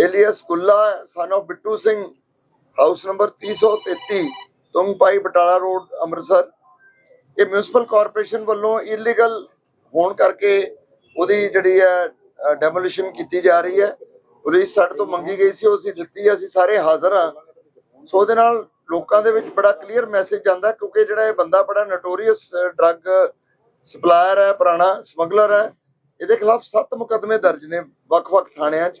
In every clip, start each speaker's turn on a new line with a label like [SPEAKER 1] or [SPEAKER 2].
[SPEAKER 1] alias Gulla son of Bittu Singh house number 333 Tungpai Batala road Amritsar ਇਹ municipal corporation ਵੱਲੋਂ illegal ਹੋਣ ਕਰਕੇ ਉਹਦੀ ਜਿਹੜੀ ਹੈ ਡੈਮੋਲੀਸ਼ਨ ਕੀਤੀ ਜਾ ਰਹੀ ਹੈ। ਪੁਲਿਸ ਸਾਡੇ ਤੋਂ ਮੰਗੀ ਗਈ ਸੀ ਉਹ ਅਸੀਂ ਦਿੱਤੀ ਅਸੀਂ ਸਾਰੇ ਹਾਜ਼ਰ ਹਾਂ। ਸੋ ਉਹਦੇ ਨਾਲ ਲੋਕਾਂ ਦੇ ਵਿੱਚ ਬੜਾ ਕਲੀਅਰ ਮੈਸੇਜ ਜਾਂਦਾ ਕਿਉਂਕਿ ਜਿਹੜਾ ਇਹ ਬੰਦਾ ਬੜਾ ਨੋਟੋਰੀਅਸ ਡਰੱਗ ਸਪਲਾਇਰ ਹੈ, ਪੁਰਾਣਾ ਸਮਗਲਰ ਹੈ। ਇਹਦੇ ਖਿਲਾਫ 7 ਮੁਕੱਦਮੇ ਦਰਜ ਨੇ ਵੱਖ-ਵੱਖ ਥਾਣਿਆਂ 'ਚ।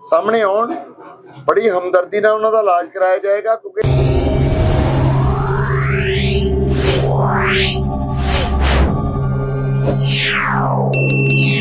[SPEAKER 1] ਸਾਹਮਣੇ ਆਉਣ ਬੜੀ ਹਮਦਰਦੀ ਨਾਲ ਉਹਨਾਂ ਦਾ ਇਲਾਜ ਕਰਾਇਆ ਜਾਏਗਾ ਕਿਉਂਕਿ
[SPEAKER 2] Yeah.